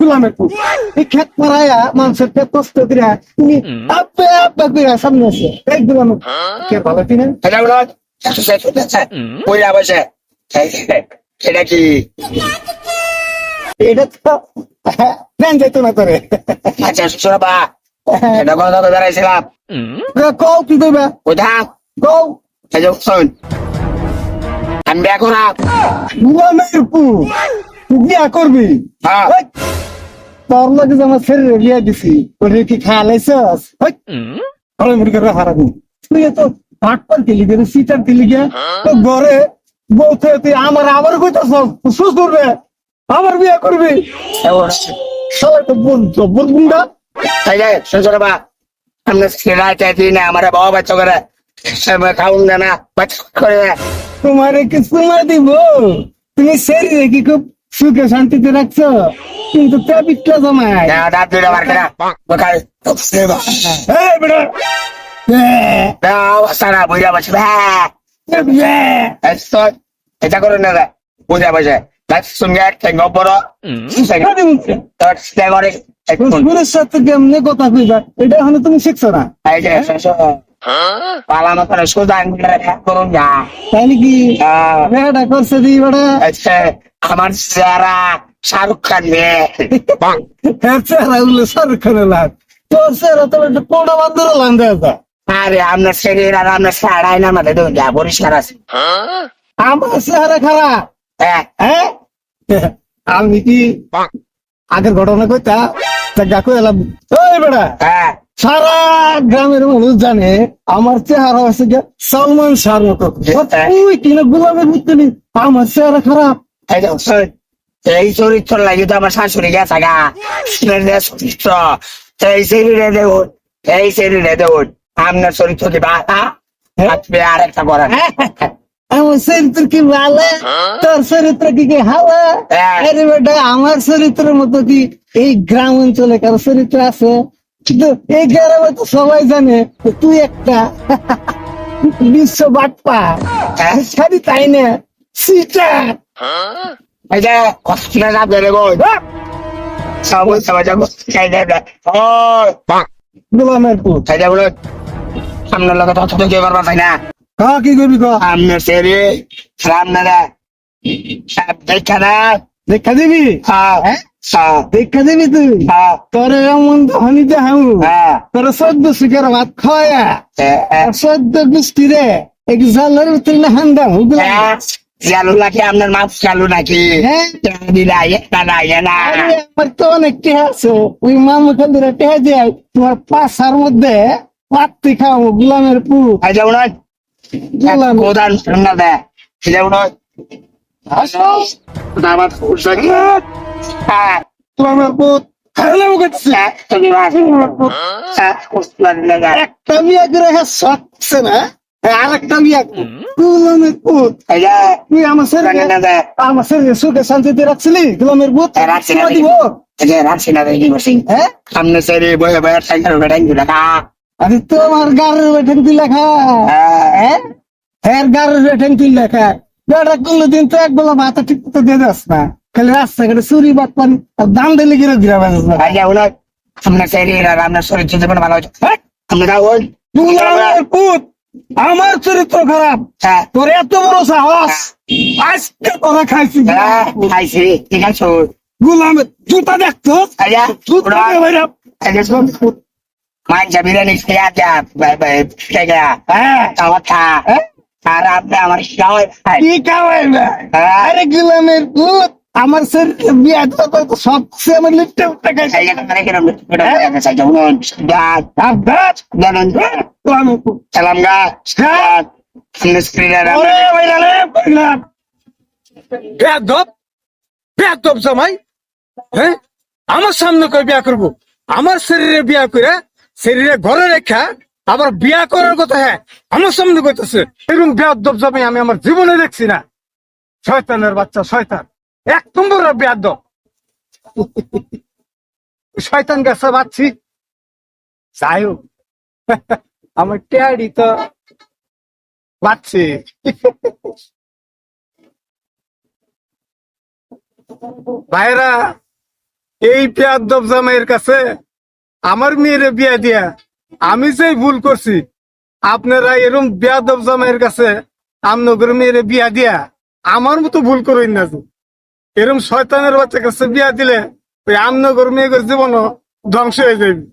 গুলামের পুত এই খেত মারায়া মানুষের খেত কষ্ট করে তুমি আব্বে আব্বে করে সামনে আছে এই গুলামের কে ভালো কিনা এটা বলো সে শুনতেছে এটা কি এটা তো প্ল্যান যাইতো না তোরে আচ্ছা সুরপ্পা এটা কোন দাঁড়াইছিলাম কও কি দেবে কোথা কও এই যে শোন আমি বিয়া করাম গুলামের পুত তুই বিয়া করবি? হ্যাঁ। ওই, তোর লগে যে আমার ছেলে বিয়া দিছি ওরে কি খায়া লাইছস ওই আরে মুড়ি করে হারাবি তুই তো ভাট পান কেলি সিটার কেলি গে। তো ঘরে বউ তুই আমার আবার কইতাছ সুস করবে। আবার বিয়া করবি। সবাই তো আমরা না বাবা বাচ্চা করে। খাউন না বাচ্চা করে তোমার কিছু না দিব? তুমি শরীরে কি খুব সুখে শান্তিতে রাখছো? কিন্তু তে বিটলা জমায় দাঁত দুইটা বার করে বোকাল এই বেটা। না বসে এটা করে বুঝা বসে সঙ্গে সাথে কেমনে কথা কইবা? এটা এখনও তুমি শিখছো না? এই যে পালা সোজা করুন তাই নাকি করছে দি আচ্ছা, আমার চেহারা শাহরুখ খান হ্যাঁ চেহারা উল্লে শাহরুখ খানের লাগ তোর চেহারা তো একটা বান্দর লান্দে আরে আপনার শরীর আর আপনার সাড়াই না আমাদের তো যা পরিষ্কার আছে। আমার চেহারা খারাপ। হ্যাঁ। হ্যাঁ? আমি কি আগের ঘটনা কইতা? তা গাকু এলাম ওই বেটা। হ্যাঁ। সারা গ্রামের মানুষ জানে আমার চেহারা আছে যে সালমান শাহর মতো। তুই কিনা গোলামের বুঝতে আমার চেহারা খারাপ। এই এই চরিত্র লাগে তো আমার শাশুড়ি গেছে গা। চরিত্র। এই শরীরে দেখুন এই শরীরে দেখুন। আপনার চরিত্র কি বাতা আপনি আর একটা করেন। আমার চরিত্র কি ভালো তোর চরিত্র কি কি হাওয়া হ্যাঁ। আরে বেটা আমার চরিত্রের মতো কি এই গ্রাম অঞ্চলে কারও চরিত্র আছে? কিন্তু এই গ্রামে তো সবাই জানে তুই একটা বিশ্ব বাটপা হ্যাঁ? সারি তাই না? সিটার এই যে কষ্টিকা যাব দেবে। গো সব সবাই যাব। চাই দেবে ও গোলামের পুত। চাই দেবো সামনের লোক তো কেউ করবা তাই না। ক কি করবি ক? আপনার সেরে সামনে দেখা না দেখা দিবি? হ্যাঁ। হ্যাঁ? দেখা দিবি তুই? হ্যাঁ। তোর এমন হ্যাঁ। তোর সদ্য সুখের ভাত খাওয়া সদ্য রে। এক জালের ভিতরে না হান্দা হুগলা চালু নাকি? আপনার চালু নাকি? হ্যাঁ। আমার তো অনেক টেহা আছে। ওই মামা খালুরা টেহা দিয়ে তোমার পাশার মধ্যে পাত্তি খাও গোলামের পুত এই যেমন গোলাম। প্রধান শুননা দে। যেমন দামাত হ্যাঁ। গোলামের পুত একটা বিয়া করে হ্যাঁ না। হ্যাঁ, আর একটা বিয়া করে। গোলামের পুত তুই আমার ছেলে আমার ছেলে সুখে শান্তিতে রাখছিলি? গোলামের পুত হ্যাঁ, রাখছি না, তোমার দিব হ্যাঁ? সামনে সেরে বয়ে বয়ে সাইকেল বেড়াই দেখা আরে তোমার গাড়ির বেঠেন তুই লেখা। হ্যাঁ। হ্যাঁ? গাড়ির বেঠেন তুই লেখা। বেটা করলে দিন তো এক বেলা মাথা ঠিক মতো দিয়ে যাস না। খালি রাস্তাঘাটে চুরি বাট পানি আর দাম দিলে গিয়ে ঘুরে বেড়াস না ভাই যাও না সামনে সেরে আপনার শরীর জীবন ভালো হচ্ছে আমরা যাও ওই গোলামের পুত আমার চরিত্র খারাপ। হ্যাঁ। তোর এত বড় সাহস। আজকে তোরা খাইছি। হ্যাঁ, খাইছি ঠিক আছে গোলামের জুতা দেখতো আয়া বিরিয়ানি খেয়ে যা বাই হ্যাঁ। আমার হ্যাঁ? আর আপনি আমার কি হ্যাঁ। আরে গোলামের পুত আমার শরীরে বিয়া দিতে তো সব আমার লিফটে উঠতে খাইছে। এই যে তোমরা কিরম ভিডিও দেখা চাই যাও গাছ। আব্বাস জানেন গোলামের পুত সালাম গাছ। গাছ। সামনে স্ক্রিনে ওরে বাইরালে বাইরা বেয়াদব বেয়াদব জামাই। হ্যাঁ? আমার সামনে কই বিয়া করব? আমার শরীরে বিয়া করে শরীরে ঘরে রেখা আবার বিয়া করার কথা হ্যাঁ আমার সামনে কইতেছে। এরকম বেয়াদব জামাই আমি আমার জীবনে দেখছি না। শয়তানের বাচ্চা, শয়তান। এক নম্বর বেয়াদব শয়তান গেছে বাচ্চি যাই হোক, আমার ট্যাডি তো বাচ্চি ভাইরা, এই পেয়াদব জামাইয়ের কাছে আমার মেয়ের বিয়া দিয়া আমি যে ভুল করছি, আপনারা এরম বেয়াদব জামাইয়ের কাছে আমনগর মেয়ের বিয়া দিয়া আমার মতো ভুল করেন না। এরম শয়তানের বাচ্চা কাছে বিয়া দিলে ওই আমনগর মেয়ে জীবনও ধ্বংস হয়ে যাবে